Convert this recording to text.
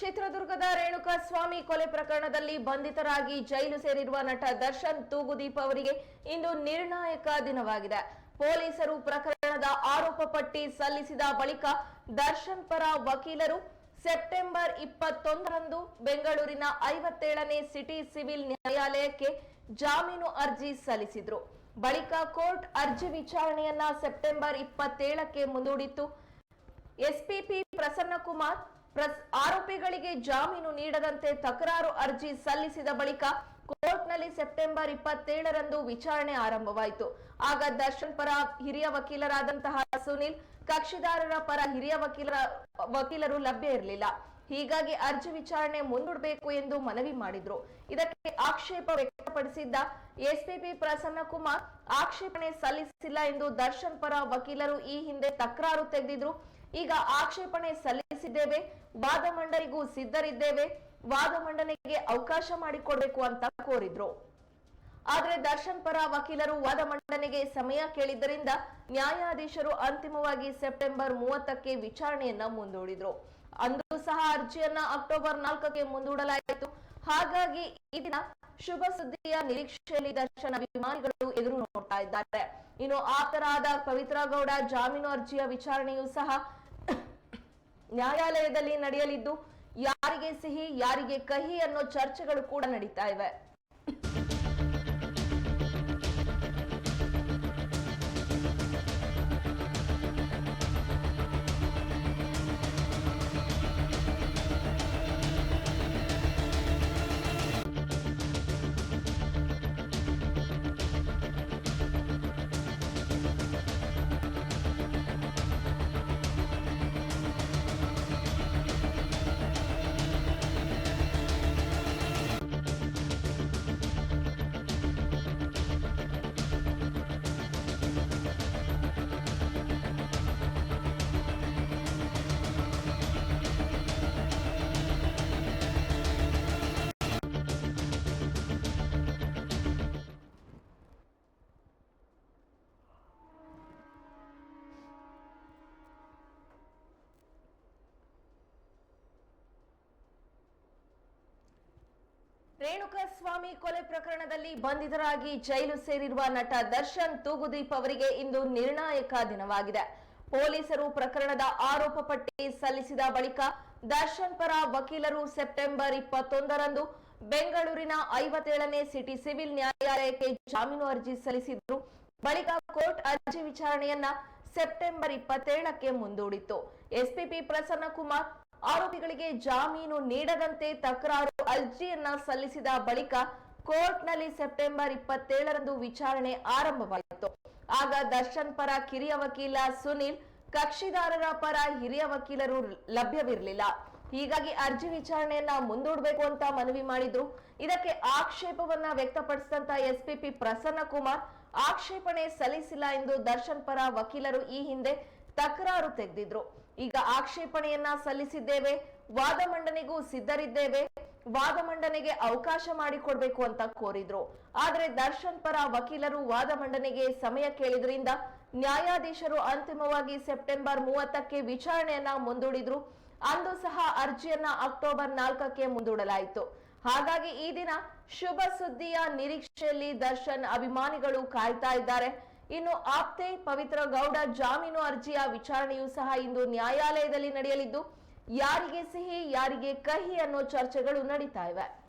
ಚಿತ್ರದುರ್ಗದ ರೇಣುಕಾ ಸ್ವಾಮಿ ಕೊಲೆ ಪ್ರಕರಣದಲ್ಲಿ ಬಂಧಿತರಾಗಿ ಜೈಲು ಸೇರಿರುವ ನಟ ದರ್ಶನ್ ತೂಗುದೀಪ್ ಅವರಿಗೆ ಇಂದು ನಿರ್ಣಾಯಕ ದಿನವಾಗಿದೆ. ಪೊಲೀಸರು ಪ್ರಕರಣದ ಆರೋಪ ಪಟ್ಟಿ ಸಲ್ಲಿಸಿದ ಬಳಿಕ ದರ್ಶನ್ ಪರ ವಕೀಲರು ಸೆಪ್ಟೆಂಬರ್ ಇಪ್ಪತ್ತೊಂದರಂದು ಬೆಂಗಳೂರಿನ ಐವತ್ತೇಳನೇ ಸಿಟಿ ಸಿವಿಲ್ ನ್ಯಾಯಾಲಯಕ್ಕೆ ಜಾಮೀನು ಅರ್ಜಿ ಸಲ್ಲಿಸಿದ್ರು. ಬಳಿಕ ಕೋರ್ಟ್ ಅರ್ಜಿ ವಿಚಾರಣೆಯನ್ನ ಸೆಪ್ಟೆಂಬರ್ ಇಪ್ಪತ್ತೇಳಕ್ಕೆ ಮುಂದೂಡಿತ್ತು. ಎಸ್ಪಿಪಿ ಪ್ರಸನ್ನಕುಮಾರ್ ಪ್ರಸ್ ಆರೋಪಿಗಳಿಗೆ ಜಾಮೀನು ನೀಡದಂತೆ ತಕರಾರು ಅರ್ಜಿ ಸಲ್ಲಿಸಿದ ಬಳಿಕ ಕೋರ್ಟ್ನಲ್ಲಿ ಸೆಪ್ಟೆಂಬರ್ ಇಪ್ಪತ್ತೇಳರಂದು ವಿಚಾರಣೆ ಆರಂಭವಾಯಿತು. ಆಗ ದರ್ಶನ್ ಪರ ಹಿರಿಯ ವಕೀಲರಾದಂತಹ ಸುನಿಲ್, ಕಕ್ಷಿದಾರರ ಪರ ಹಿರಿಯ ವಕೀಲರ ವಕೀಲರು ಲಭ್ಯ ಇರಲಿಲ್ಲ. ಹೀಗಾಗಿ ಅರ್ಜಿ ವಿಚಾರಣೆ ಮುಂದೂಡಬೇಕು ಎಂದು ಮನವಿ ಮಾಡಿದ್ರು. ಇದಕ್ಕೆ ಆಕ್ಷೇಪ ವ್ಯಕ್ತಪಡಿಸಿದ್ದ ಎಸ್ಪಿಪಿ ಪ್ರಸನ್ನಕುಮಾರ್, ಆಕ್ಷೇಪಣೆ ಸಲ್ಲಿಸಿಲ್ಲ ಎಂದು ದರ್ಶನ್ ಪರ ವಕೀಲರು ಈ ಹಿಂದೆ ತಕರಾರು ತೆಗೆದಿದ್ರು. ಈಗ ಆಕ್ಷೇಪಣೆ ಸಲ್ಲಿಸಿದ್ದೇವೆ. ವಾದ ಮಂಡನೆಗೂ ಸಿದ್ಧರಿದ್ದೇವೆ. ವಾದ ಮಂಡನೆಗೆ ಅವಕಾಶ ಮಾಡಿಕೊಡ್ಬೇಕು ಅಂತ ಕೋರಿದ್ರು. ಆದರೆ ದರ್ಶನ್ ಪರ ವಕೀಲರು ವಾದ ಮಂಡನೆಗೆ ಸಮಯ ಕೇಳಿದ್ದರಿಂದ ನ್ಯಾಯಾಧೀಶರು ಅಂತಿಮವಾಗಿ ಸೆಪ್ಟೆಂಬರ್ ಮೂವತ್ತಕ್ಕೆ ವಿಚಾರಣೆಯನ್ನ ಮುಂದೂಡಿದ್ರು. ಅಂದು ಸಹ ಅರ್ಜಿಯನ್ನ ಅಕ್ಟೋಬರ್ ನಾಲ್ಕಕ್ಕೆ ಮುಂದೂಡಲಾಯಿತು. ಹಾಗಾಗಿ ಈ ದಿನ ಶುಭ ಸುದ್ದಿಯ ನಿರೀಕ್ಷೆಯಲ್ಲಿ ದರ್ಶನ ಅಭಿಮಾನಿಗಳು ಎದುರು ನೋಡ್ತಾ ಇದ್ದಾರೆ. ಇನ್ನು ಆಪ್ತರಾದ ಪವಿತ್ರ ಗೌಡ ಜಾಮೀನು ಅರ್ಜಿಯ ವಿಚಾರಣೆಯೂ ಸಹ ನ್ಯಾಯಾಲಯದಲ್ಲಿ ನಡೆಯಲಿದ್ದು ಯಾರಿಗೆ ಸಿಹಿ ಯಾರಿಗೆ ಕಹಿ ಅನ್ನೋ ಚರ್ಚೆಗಳು ಕೂಡ ನಡೀತಾ ಇವೆ. ರೇಣುಕಾ ಸ್ವಾಮಿ ಕೊಲೆ ಪ್ರಕರಣದಲ್ಲಿ ಬಂಧಿತರಾಗಿ ಜೈಲು ಸೇರಿರುವ ನಟ ದರ್ಶನ್ ತೂಗುದೀಪ್ ಅವರಿಗೆ ಇಂದು ನಿರ್ಣಾಯಕ ದಿನವಾಗಿದೆ. ಪೊಲೀಸರು ಪ್ರಕರಣದ ಆರೋಪ ಪಟ್ಟಿ ಸಲ್ಲಿಸಿದ ಬಳಿಕ ದರ್ಶನ್ ಪರ ವಕೀಲರು ಸೆಪ್ಟೆಂಬರ್ ಇಪ್ಪತ್ತೊಂದರಂದು ಬೆಂಗಳೂರಿನ ಐವತ್ತೇಳನೇ ಸಿಟಿ ಸಿವಿಲ್ ನ್ಯಾಯಾಲಯಕ್ಕೆ ಜಾಮೀನು ಅರ್ಜಿ ಸಲ್ಲಿಸಿದ್ರು. ಬಳಿಕ ಕೋರ್ಟ್ ಅರ್ಜಿ ವಿಚಾರಣೆಯನ್ನ ಸೆಪ್ಟೆಂಬರ್ ಇಪ್ಪತ್ತೇಳಕ್ಕೆ ಮುಂದೂಡಿತ್ತು. ಎಸ್ಪಿಪಿ ಪ್ರಸನ್ನಕುಮಾರ್ ಆರೋಪಿಗಳಿಗೆ ಜಾಮೀನು ನೀಡದಂತೆ ತಕರಾರು ಅರ್ಜಿಯನ್ನ ಸಲ್ಲಿಸಿದ ಬಳಿಕ ಕೋರ್ಟ್ನಲ್ಲಿ ಸೆಪ್ಟೆಂಬರ್ ಇಪ್ಪತ್ತೇಳರಂದು ವಿಚಾರಣೆ ಆರಂಭವಾಯಿತು. ಆಗ ದರ್ಶನ್ ಪರ ಕಿರಿಯ ವಕೀಲ ಸುನಿಲ್, ಕಕ್ಷಿದಾರರ ಪರ ಹಿರಿಯ ವಕೀಲರು ಲಭ್ಯವಿರಲಿಲ್ಲ. ಹೀಗಾಗಿ ಅರ್ಜಿ ವಿಚಾರಣೆಯನ್ನ ಮುಂದೂಡಬೇಕು ಅಂತ ಮನವಿ ಮಾಡಿದ್ರು. ಇದಕ್ಕೆ ಆಕ್ಷೇಪವನ್ನ ವ್ಯಕ್ತಪಡಿಸಿದಂತ ಎಸ್ಪಿಪಿ ಪ್ರಸನ್ನ ಕುಮಾರ್ ಆಕ್ಷೇಪಣೆ ಸಲ್ಲಿಸಿಲ್ಲ ಎಂದು ದರ್ಶನ್ ಪರ ವಕೀಲರು ಈ ಹಿಂದೆ ತಕರಾರು ತೆಗೆದಿದ್ರು. ಈಗ ಆಕ್ಷೇಪಣೆಯನ್ನ ಸಲ್ಲಿಸಿದ್ದೇವೆ, ವಾದ ಮಂಡನೆಗೂ ಸಿದ್ಧರಿದ್ದೇವೆ, ವಾದ ಮಂಡನೆಗೆ ಅವಕಾಶ ಮಾಡಿಕೊಡ್ಬೇಕು ಅಂತ ಕೋರಿದ್ರು. ಆದ್ರೆ ದರ್ಶನ್ ಪರ ವಕೀಲರು ವಾದ ಮಂಡನೆಗೆ ಸಮಯ ಕೇಳಿದ್ರಿಂದ ನ್ಯಾಯಾಧೀಶರು ಅಂತಿಮವಾಗಿ ಸೆಪ್ಟೆಂಬರ್ ಮೂವತ್ತಕ್ಕೆ ವಿಚಾರಣೆಯನ್ನ ಮುಂದೂಡಿದ್ರು. ಅಂದು ಸಹ ಅರ್ಜಿಯನ್ನ ಅಕ್ಟೋಬರ್ ನಾಲ್ಕಕ್ಕೆ ಮುಂದೂಡಲಾಯಿತು. ಹಾಗಾಗಿ ಈ ದಿನ ಶುಭ ಸುದ್ದಿಯ ನಿರೀಕ್ಷೆಯಲ್ಲಿ ದರ್ಶನ್ ಅಭಿಮಾನಿಗಳು ಕಾಯ್ತಾ ಇದ್ದಾರೆ. ಇನ್ನು ಆಪ್ತೆ ಪವಿತ್ರ ಗೌಡ ಜಾಮೀನು ಅರ್ಜಿಯ ವಿಚಾರಣೆಯೂ ಸಹ ಇಂದು ನ್ಯಾಯಾಲಯದಲ್ಲಿ ನಡೆಯಲಿದ್ದು, ಯಾರಿಗೆ ಸಿಹಿ, ಯಾರಿಗೆ ಕಹಿ ಅನ್ನೋ ಚರ್ಚೆಗಳು ನಡೀತಾ ಇವೆ.